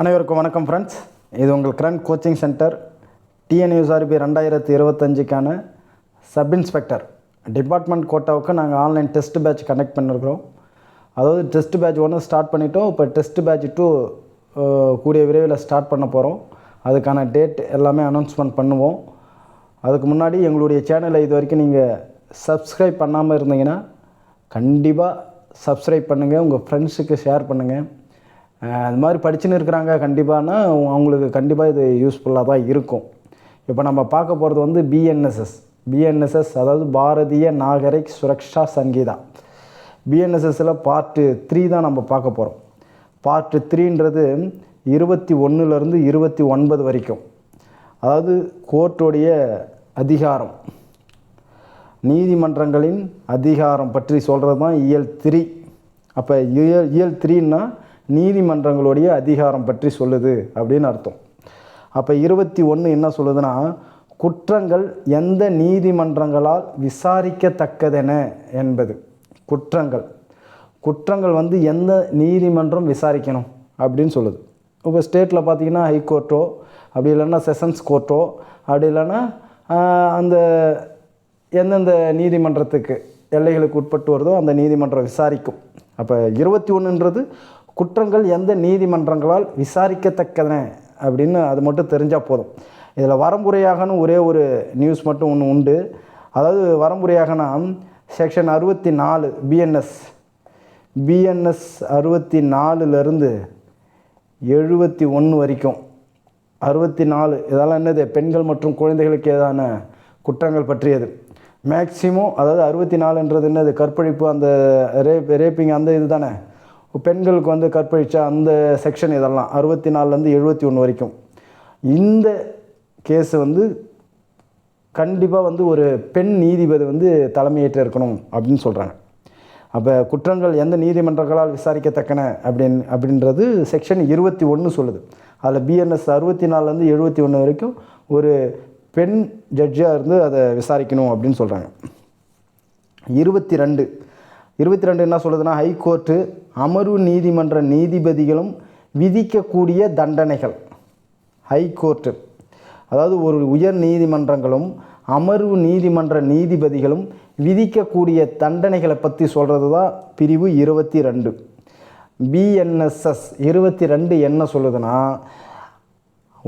அனைவருக்கும் வணக்கம் ஃப்ரெண்ட்ஸ் இது உங்கள் Kiran coaching centre T N U S R B ரெண்டாயிரத்தி இருபத்தஞ்சுக்கான சப் இன்ஸ்பெக்டர் டிபார்ட்மெண்ட் கோட்டாவுக்கு நாங்கள் ஆன்லைன் டெஸ்ட் பேட்ச் கண்டக்ட் பண்ணியிருக்கிறோம் அதாவது டெஸ்ட் பேட்ச் ஒன்று ஸ்டார்ட் பண்ணிட்டோம். இப்போ டெஸ்ட் பேட்ச் டூ கூடிய விரைவில் ஸ்டார்ட் பண்ண போகிறோம் அதுக்கான டேட் எல்லாமே அனௌன்ஸ்மெண்ட் பண்ணுவோம். அதுக்கு முன்னாடி எங்களுடைய சேனலை இது வரைக்கும் நீங்கள் சப்ஸ்கிரைப் பண்ணாமல் இருந்தீங்கன்னா கண்டிப்பாக சப்ஸ்கிரைப் பண்ணுங்கள் உங்கள் ஃப்ரெண்ட்ஸுக்கு ஷேர் பண்ணுங்கள் அது மாதிரி படிச்சுன்னு இருக்கிறாங்க கண்டிப்பானா அவங்களுக்கு கண்டிப்பாக இது யூஸ்ஃபுல்லாக தான் இருக்கும். இப்போ நம்ம பார்க்க போகிறது வந்து பிஎன்எஸ்எஸ் பிஎன்எஸ்எஸ் அதாவது பாரதிய நாகரிக் சுரக்ஷா சங்கீதா பிஎன்எஸ்எஸ்ஸில் பார்ட்டு த்ரீ தான் நம்ம பார்க்க போகிறோம் பார்ட்டு த்ரீன்றது இருபத்தி ஒன்றுலேருந்து இருபத்தி ஒன்பது வரைக்கும். அதாவது கோர்ட்டுடைய அதிகாரம். நீதிமன்றங்களின் அதிகாரம் பற்றி சொல்கிறது தான் இயல் த்ரீ அப்போ இயல் இயல் த்ரீன்னா நீதிமன்றங்களுடைய அதிகாரம் பற்றி சொல்லுது அப்படின்னு அர்த்தம். அப்போ இருபத்தி ஒன்று என்ன சொல்லுதுன்னா குற்றங்கள் எந்த நீதிமன்றங்களால் விசாரிக்கத்தக்கதென என்பது. குற்றங்கள். குற்றங்கள் வந்து எந்த நீதிமன்றம் விசாரிக்கணும் அப்படின்னு சொல்லுது. இப்போ ஸ்டேட்டில் பார்த்தீங்கன்னா ஹைகோர்ட்டோ அப்படி இல்லைன்னா செஷன்ஸ் கோர்ட்டோ அப்படி இல்லைன்னா அந்த எந்தெந்த நீதிமன்றத்துக்கு எல்லைகளுக்கு உட்பட்டு வருதோ அந்த நீதிமன்றம் விசாரிக்கும். அப்போ இருபத்தி ஒன்றுன்றது குற்றங்கள் எந்த நீதிமன்றங்களால் விசாரிக்கத்தக்கன அப்படின்னு அது மட்டும் தெரிஞ்சால் போதும். இதில் வரம்புறையாகனு ஒரே ஒரு நியூஸ் மட்டும் ஒன்று உண்டு. அதாவது வரம்புறையாகனா செக்ஷன் அறுபத்தி நாலு பிஎன்எஸ் பிஎன்எஸ் அறுபத்தி நாலுலேருந்து எழுபத்தி ஒன்று வரைக்கும். அறுபத்தி நாலு இதெல்லாம் என்னது? பெண்கள் மற்றும் குழந்தைகளுக்கு ஏதான குற்றங்கள் பற்றியது. மேக்சிமம் அதாவது அறுபத்தி நாலுன்றது என்னது? கற்பழிப்பு அந்த ரேப் ரேப்பிங் அந்த இது தானே? பெண்களுக்கு வந்து கற்பழிச்ச அந்த செக்ஷன் இதெல்லாம் அறுபத்தி நாலுலேருந்து எழுபத்தி ஒன்று வரைக்கும். இந்த கேஸ் வந்து கண்டிப்பாக வந்து ஒரு பெண் நீதிபதி வந்து தலைமையேற்று இருக்கணும் அப்படின்னு சொல்கிறாங்க அப்போ குற்றங்கள் எந்த நீதிமன்றங்களால் விசாரிக்கத்தக்கன அப்படின் அப்படின்றது செக்ஷன் இருபத்தி ஒன்று சொல்லுது. அதில் பிஎன்எஸ் அறுபத்தி நாலுலேருந்து எழுபத்தி ஒன்று வரைக்கும் ஒரு பெண் ஜட்ஜாக இருந்து அதை விசாரிக்கணும் அப்படின்னு சொல்கிறாங்க இருபத்தி ரெண்டு இருபத்தி ரெண்டு என்ன சொல்லுதுன்னா ஹைகோர்ட்டு அமர்வு நீதிமன்ற நீதிபதிகளும் விதிக்கக்கூடிய தண்டனைகள். ஹைகோர்ட்டு அதாவது ஒரு உயர் நீதிமன்றங்களும் அமர்வு நீதிமன்ற நீதிபதிகளும் விதிக்கக்கூடிய தண்டனைகளை பற்றி சொல்கிறது தான் பிரிவு இருபத்தி ரெண்டு. பிஎன்எஸ்எஸ் இருபத்தி ரெண்டு என்ன சொல்லுதுன்னா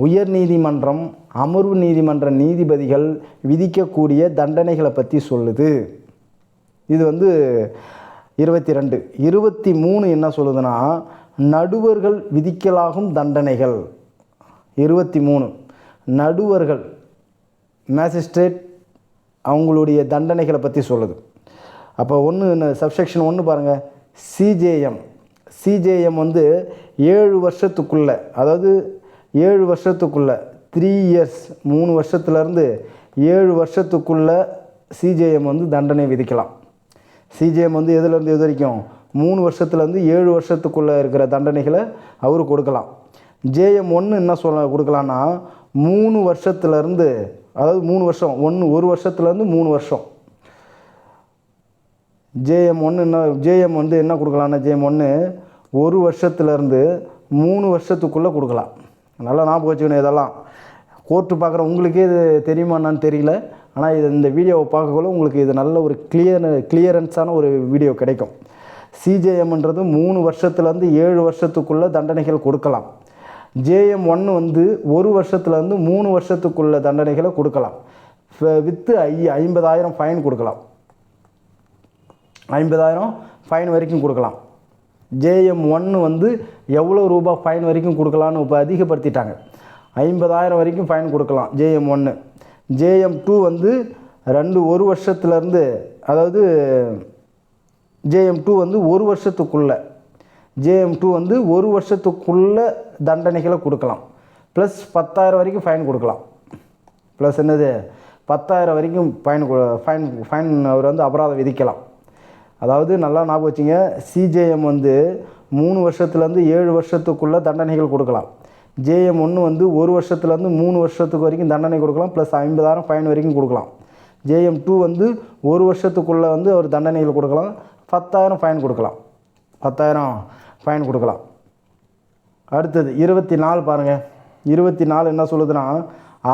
உயர் நீதிமன்றம் அமர்வு நீதிமன்ற நீதிபதிகள் விதிக்கக்கூடிய தண்டனைகளை பற்றி சொல்லுது. இது வந்து இருபத்தி ரெண்டு இருபத்தி மூணு என்ன சொல்லுதுன்னா நடுவர்கள் விதிக்கலாகும் தண்டனைகள். இருபத்தி மூணு நடுவர்கள் மேஜிஸ்ட்ரேட் அவங்களுடைய தண்டனைகளை பற்றி சொல்லுது. அப்போ ஒன்று சப்செக்ஷன் ஒன்று பாருங்கள் சிஜேஎம் சிஜேஎம் வந்து ஏழு வருஷத்துக்குள்ளே அதாவது ஏழு வருஷத்துக்குள்ளே த்ரீ இயர்ஸ் மூணு வருஷத்துலேருந்து ஏழு வருஷத்துக்குள்ளே சிஜேஎம் வந்து தண்டனை விதிக்கலாம். சிஜேஎம் வந்து எதுலேருந்து எது வரைக்கும் மூணு வருஷத்துலேருந்து ஏழு வருஷத்துக்குள்ளே இருக்கிற தண்டனைகளை அவர் கொடுக்கலாம். ஜேஎம் ஒன்று என்ன சொல்ல கொடுக்கலான்னா மூணு வருஷத்துலேருந்து அதாவது மூணு வருஷம் ஒன்று ஒரு வருஷத்துலேருந்து மூணு வருஷம். ஜேஎம் ஒன்று என்ன ஜேஎம் வந்து என்ன கொடுக்கலான்னா ஜேஎம் ஒன்று ஒரு வருஷத்துலேருந்து மூணு வருஷத்துக்குள்ளே கொடுக்கலாம். நல்லா ஞாபகம் வச்சுக்கணும் இதெல்லாம். கோர்ட்டு பார்க்குற உங்களுக்கே இது தெரியுமா என்னன்னு தெரியல. ஆனால் இது இந்த வீடியோவை பார்க்கக்குள்ள உங்களுக்கு இது நல்ல ஒரு கிளியர் கிளியரன்ஸான ஒரு வீடியோ கிடைக்கும். சிஜேஎம்ன்றது மூணு வருஷத்துலேருந்து ஏழு வருஷத்துக்குள்ளே தண்டனைகள் கொடுக்கலாம். ஜேஎம் ஒன்று வந்து ஒரு வருஷத்துலேருந்து மூணு வருஷத்துக்குள்ள தண்டனைகளை கொடுக்கலாம். வித்து ஐ ஐம்பதாயிரம் ஃபைன் கொடுக்கலாம். ஐம்பதாயிரம் ஃபைன் வரைக்கும் கொடுக்கலாம். ஜேஎம் ஒன்று வந்து எவ்வளோ ரூபா ஃபைன் வரைக்கும் கொடுக்கலான்னு இப்போ அதிகப்படுத்திட்டாங்க. ஐம்பதாயிரம் வரைக்கும் ஃபைன் கொடுக்கலாம் ஜேஎம் ஒன்று ஜேஎம் டூ வந்து ரெண்டு ஒரு வருஷத்துலேருந்து அதாவது ஜேஎம் டூ வந்து ஒரு வருஷத்துக்குள்ளே ஜேஎம் டூ வந்து ஒரு வருஷத்துக்குள்ள தண்டனைகளை கொடுக்கலாம். ப்ளஸ் பத்தாயிரம் வரைக்கும் ஃபைன் கொடுக்கலாம். ப்ளஸ் என்னது? பத்தாயிரம் வரைக்கும் ஃபைன் ஃபைன் ஃபைன் அவர் வந்து அபராதம் விதிக்கலாம். அதாவது நல்லா ஞாபகம் வச்சுங்க சிஜேஎம் வந்து மூணு வருஷத்துலேருந்து ஏழு வருஷத்துக்குள்ளே தண்டனைகள் கொடுக்கலாம். ஜேஎம் ஒன்று வந்து ஒரு வருஷத்துலேருந்து மூணு வருஷத்துக்கு வரைக்கும் தண்டனை கொடுக்கலாம் ப்ளஸ் ஐம்பதாயிரம் ஃபைன் வரைக்கும் கொடுக்கலாம். ஜேஎம் டூ வந்து ஒரு வருஷத்துக்குள்ளே வந்து அவர் தண்டனைகள் கொடுக்கலாம் பத்தாயிரம் ஃபைன் கொடுக்கலாம். பத்தாயிரம் ஃபைன் கொடுக்கலாம். அடுத்தது இருபத்தி நாலு பாருங்கள் இருபத்தி நாலு என்ன சொல்லுதுன்னா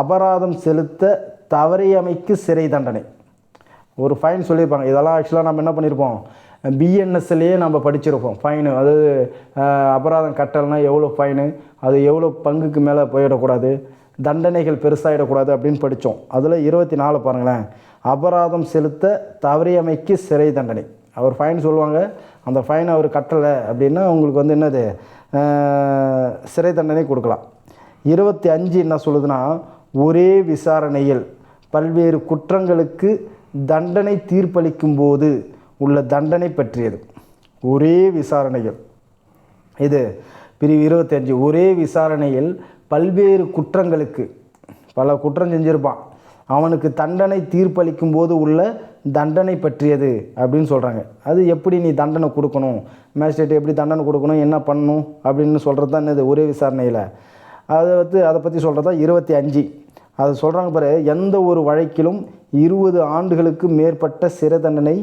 அபராதம் செலுத்த தவறியமைக்கு சிறை தண்டனை. ஒரு ஃபைன் சொல்லியிருப்பாங்க. இதெல்லாம் ஆக்சுவலாக நம்ம என்ன பண்ணியிருப்போம் பிஎன்எஸ்லேயே நம்ம படிச்சிருப்போம். ஃபைனு அதாவது அபராதம் கட்டலைன்னா எவ்வளோ ஃபைனு அது எவ்வளோ பங்குக்கு மேலே போயிடக்கூடாது? தண்டனைகள் பெருசாகிடக்கூடாது அப்படின்னு படித்தோம் அதில் இருபத்தி நாலு பாருங்களேன். அபராதம் செலுத்த தவறியமைக்கு சிறை தண்டனை. அவர் ஃபைன் சொல்லுவாங்க. அந்த ஃபைன் அவர் கட்டலை அப்படின்னா உங்களுக்கு வந்து என்னது? சிறை தண்டனை கொடுக்கலாம். இருபத்தி அஞ்சு என்ன சொல்லுதுன்னா ஒரே விசாரணையில் பல்வேறு குற்றங்களுக்கு தண்டனை தீர்ப்பளிக்கும் போது உள்ள தண்டனை பற்றியது. ஒரே விசாரணைகள். இது பிரிவு இருபத்தஞ்சு ஒரே விசாரணையில் பல்வேறு குற்றங்களுக்கு பல குற்றம் செஞ்சுருப்பான். அவனுக்கு தண்டனை தீர்ப்பளிக்கும் போது உள்ள தண்டனை பற்றியது அப்படின்னு சொல்கிறாங்க அது எப்படி நீ தண்டனை கொடுக்கணும்? மேஜிஸ்ட்ரேட் எப்படி தண்டனை கொடுக்கணும்? என்ன பண்ணணும்? அப்படின்னு சொல்கிறது தான் என்னது ஒரே விசாரணையில். அதை வந்து அதை பற்றி சொல்கிறது தான் இருபத்தி அஞ்சு அது சொல்கிறாங்க பாரு எந்த ஒரு வழக்கிலும் இருபது ஆண்டுகளுக்கு மேற்பட்ட சிறை தண்டனை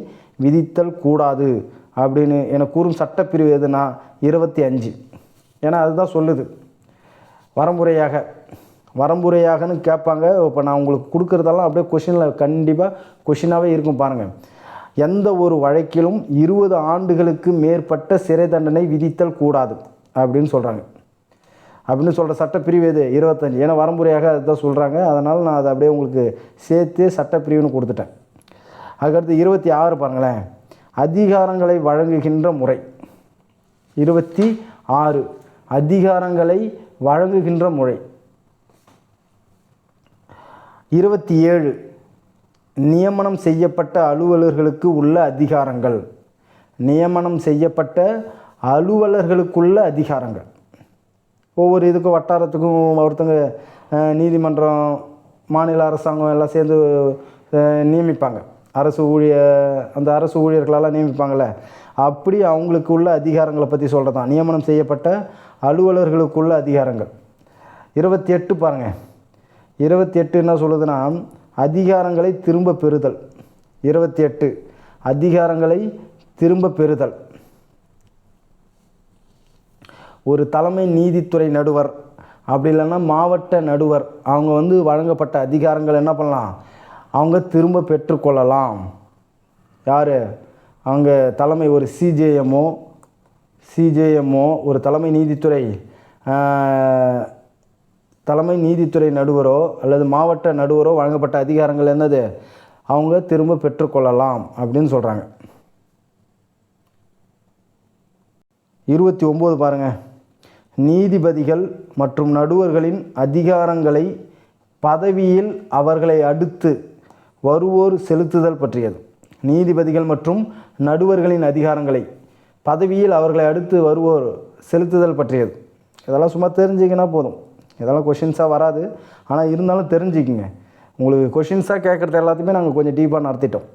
விதித்தல் கூடாது அப்படின்னு என கூறும் சட்டப்பிரிவு எதுனா இருபத்தி அஞ்சு. ஏன்னா அதுதான் சொல்லுது. வரமுறையாக வரம்புறையாகன்னு கேட்பாங்க. இப்போ நான் உங்களுக்கு கொடுக்குறதெல்லாம் அப்படியே கொஷினில் கண்டிப்பாக கொஷினாகவே இருக்கும் பாருங்கள் எந்த ஒரு வழக்கிலும் இருபது ஆண்டுகளுக்கு மேற்பட்ட சிறை தண்டனை விதித்தல் கூடாது அப்படின்னு சொல்கிறாங்க அப்படின்னு சொல்கிற சட்டப்பிரிவு எது? இருபத்தஞ்சி. ஏன்னா வரம்புறையாக அதுதான் சொல்கிறாங்க அதனால் நான் அதை அப்படியே உங்களுக்கு சேர்த்து சட்டப்பிரிவுன்னு கொடுத்துட்டேன். அதுக்கடுத்து இருபத்தி ஆறு பாருங்களேன். அதிகாரங்களை வழங்குகின்ற முறை. இருபத்தி ஆறு. அதிகாரங்களை வழங்குகின்ற முறை. இருபத்தி ஏழு. நியமனம் செய்யப்பட்ட அலுவலர்களுக்கு உள்ள அதிகாரங்கள். நியமனம் செய்யப்பட்ட அலுவலர்களுக்குள்ள அதிகாரங்கள். ஒவ்வொரு இதுக்கும் வட்டாரத்துக்கும் ஒருத்தங்க நீதிமன்றம் மாநில அரசாங்கம் எல்லாம் சேர்ந்து நியமிப்பாங்க. அரசு ஊழிய அந்த அரசு ஊழியர்களெல்லாம் நியமிப்பாங்கள்ல அப்படி அவங்களுக்கு உள்ள அதிகாரங்களை பற்றி சொல்கிறதான் நியமனம் செய்யப்பட்ட அலுவலர்களுக்குள்ள அதிகாரங்கள். இருபத்தி எட்டு பாருங்கள் இருபத்தி எட்டு என்ன சொல்லுதுன்னா அதிகாரங்களை திரும்ப பெறுதல். இருபத்தி எட்டு அதிகாரங்களை திரும்ப பெறுதல். ஒரு தலைமை நீதித்துறை நடுவர் அப்படி இல்லைன்னா மாவட்ட நடுவர் அவங்க வந்து வழங்கப்பட்ட அதிகாரங்கள் என்ன பண்ணலாம்? அவங்க திரும்ப பெற்றுக்கொள்ளலாம். யார்? அவங்க தலைமை ஒரு சிஜேஎம்மோ சிஜேஎம்மோ ஒரு தலைமை நீதித்துறை. தலைமை நீதித்துறை நடுவரோ அல்லது மாவட்ட நடுவரோ வழங்கப்பட்ட அதிகாரங்கள் என்னது? அவங்க திரும்ப பெற்றுக்கொள்ளலாம் அப்படின்னு சொல்கிறாங்க இருபத்தி ஒம்பது பாருங்கள் நீதிபதிகள் மற்றும் நடுவர்களின் அதிகாரங்களை பதவியில் அவர்களை அடுத்து வருவோர் செலுத்துதல் பற்றியது. நீதிபதிகள் மற்றும் நடுவர்களின் அதிகாரங்களை பதவியில் அவர்களை அடுத்து வருவோர் செலுத்துதல் பற்றியது. இதெல்லாம் சும்மா தெரிஞ்சிக்கினா போதும். இதெல்லாம் கொஷின்ஸாக வராது. ஆனால் இருந்தாலும் தெரிஞ்சுக்கிங்க. உங்களுக்கு கொஷின்ஸாக கேட்குறது எல்லாத்தையுமே நாங்கள் கொஞ்சம் டீப்பாக நடத்திட்டோம்.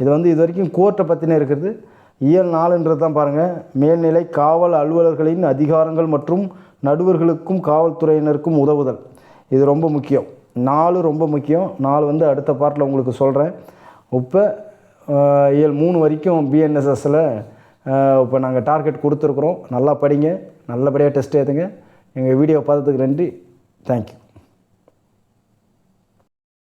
இது வந்து இது வரைக்கும் கோர்ட்டை பற்றின இருக்கிறது. இயல் நாளுன்றது தான் பாருங்கள் மேல்நிலை காவல் அலுவலர்களின் அதிகாரங்கள் மற்றும் நடுவர்களுக்கும் காவல்துறையினருக்கும் உதவுதல். இது ரொம்ப முக்கியம். நாலு ரொம்ப முக்கியம். நாலு வந்து அடுத்த பார்ட்டில் உங்களுக்கு சொல்கிறேன் இப்போ ஏழு மூணு வரைக்கும் பிஎன்எஸ்எஸில் இப்போ நாங்கள் டார்கெட் கொடுத்துருக்குறோம். நல்லா படிங்க. நல்லபடியாக டெஸ்ட் எழுதுங்க எங்கள் வீடியோ பார்த்ததுக்கு நன்றி. தேங்க்யூ